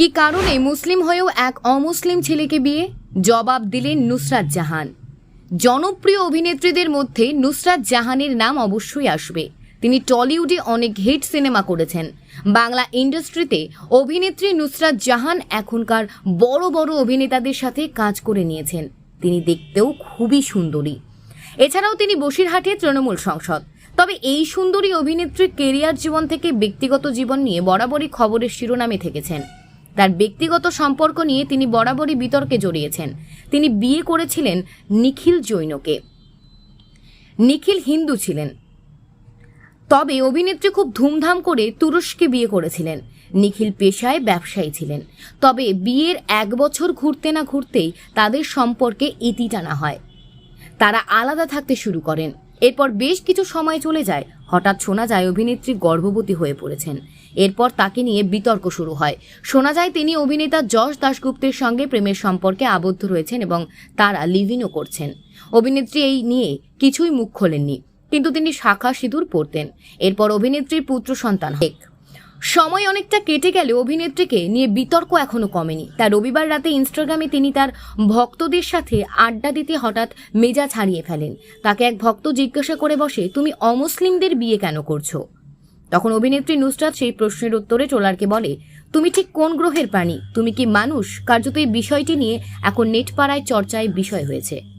কি কারণে মুসলিম হয়েও এক অমুসলিম ছেলেকে বিয়ে? জবাব দিলেন নুসরাত জাহান। জনপ্রিয় অভিনেত্রীদের মধ্যে নুসরাত জাহানের নাম অবশ্যই আসবে। তিনি টলিউডে অনেক হিট সিনেমা করেছেন। বাংলা ইন্ডাস্ট্রিতে অভিনেত্রী নুসরাত জাহান এখনকার বড় বড় অভিনেতাদের সাথে কাজ করে নিয়েছেন। তিনি দেখতেও খুবই সুন্দরী। এছাড়াও তিনি বসিরহাটে তৃণমূল সংসদ। তবে এই সুন্দরী অভিনেত্রী কেরিয়ার জীবন থেকে ব্যক্তিগত জীবন নিয়ে বরাবরই খবরের শিরোনামে থেকেছেন। তার ব্যক্তিগত সম্পর্ক নিয়ে তিনি বরাবরই বিতর্কে জড়িয়েছেন। তিনি বিয়ে করেছিলেন নিখিল জৈনকে। নিখিল হিন্দু ছিলেন। তবে অভিনেত্রী খুব ধুমধাম করে তুরস্কে বিয়ে করেছিলেন। নিখিল পেশায় ব্যবসায়ী ছিলেন। তবে বিয়ের এক বছর ঘুরতে না ঘুরতেই তাদের সম্পর্কে ইতি টানা হয়। তারা আলাদা থাকতে শুরু করেন। এরপর বেশ কিছু সময় চলে যায় হঠাৎ শোনা যায় অভিনেত্রী গর্ভবতী হয়ে পড়েছেন। এরপর তাকে নিয়ে বিতর্ক শুরু হয়। শোনা যায় তিনি অভিনেতা যশ দাশগুপ্তের সঙ্গে প্রেমের সম্পর্কে আবদ্ধ রয়েছেন এবং তারা লিভিনও করছেন। অভিনেত্রী এই নিয়ে কিছুই মুখ খোলেননি, কিন্তু তিনি শাখা সিঁদুর পড়তেন এরপর অভিনেত্রীর পুত্র সন্তান হেক সময় অনেকটা কেটে গেলে অভিনেত্রীকে নিয়ে বিতর্ক এখনও কমেনি। তার রবিবার রাতে ইনস্টাগ্রামে তিনি তার ভক্তদের সাথে আড্ডা দিতে হঠাৎ মেজাজ হারিয়ে ফেলেন। তাকে এক ভক্ত জিজ্ঞাসা করে বসে, তুমি অমুসলিমদের বিয়ে কেন করছ? তখন অভিনেত্রী নুসরাত সেই প্রশ্নের উত্তরে ট্রোলারকে বলে, তুমি ঠিক কোন গ্রহের প্রাণী? তুমি কি মানুষ? কার্যত এই বিষয়টি নিয়ে এখন নেট পাড়ায় চর্চায় বিষয় হয়েছে।